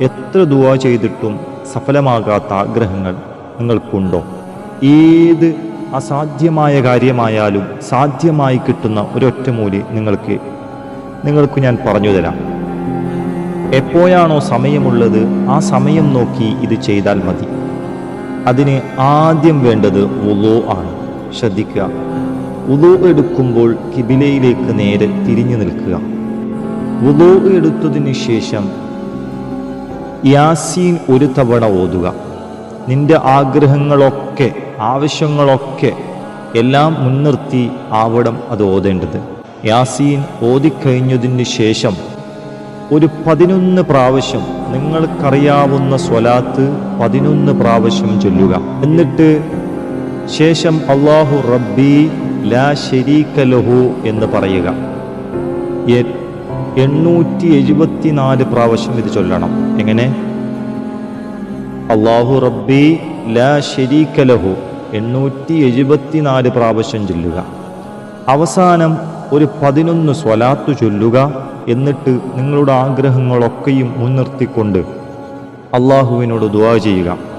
എത്ര ദുവാ ചെയ്തിട്ടും സഫലമാകാത്ത ആഗ്രഹങ്ങൾ നിങ്ങൾക്കുണ്ടോ? ഏത് അസാധ്യമായ കാര്യമായാലും സാധ്യമായി കിട്ടുന്ന ഒരൊറ്റ മൂലി നിങ്ങൾക്ക് നിങ്ങൾക്ക് ഞാൻ പറഞ്ഞു തരാം. എപ്പോഴാണോ സമയമുള്ളത് ആ സമയം നോക്കി ഇത് ചെയ്താൽ മതി. അതിന് ആദ്യം വേണ്ടത് ഉദു ആണ്. ശ്രദ്ധിക്കുക. ഉദു എടുക്കുമ്പോൾ കിബിലയിലേക്ക് നേരെ തിരിഞ്ഞു നിൽക്കുക. ഉദു എടുത്തതിന് ശേഷം യാസീൻ ഒരു തവണ ഓതുക. നിന്റെ ആഗ്രഹങ്ങളൊക്കെ ആവശ്യങ്ങളൊക്കെ എല്ലാം മുൻനിർത്തി ആവണം അത് ഓതേണ്ടത്. യാസീൻ ഓതിക്കഴിഞ്ഞതിന് ശേഷം ഒരു പതിനൊന്ന് പ്രാവശ്യം നിങ്ങൾക്കറിയാവുന്ന സ്വലാത്ത് പതിനൊന്ന് പ്രാവശ്യം ചൊല്ലുക. എന്നിട്ട് ശേഷം അള്ളാഹു റബ്ബി ലാ ഷരീക ലഹു എന്ന് പറയുക. എണ്ണൂറ്റി എഴുപത്തിനാല് പ്രാവശ്യം ഇത് ചൊല്ലണം. എങ്ങനെ? അള്ളാഹു റബ്ബി ലാ ഷരീക ലഹു. എണ്ണൂറ്റി എഴുപത്തിനാല് പ്രാവശ്യം ചൊല്ലുക. അവസാനം ഒരു പതിനൊന്ന് സ്വലാത്തു ചൊല്ലുക എന്നിട്ട് നിങ്ങളുടെ ആഗ്രഹങ്ങളൊക്കെയും മുൻനിർത്തിക്കൊണ്ട് അള്ളാഹുവിനോട് ദുവാ ചെയ്യുക.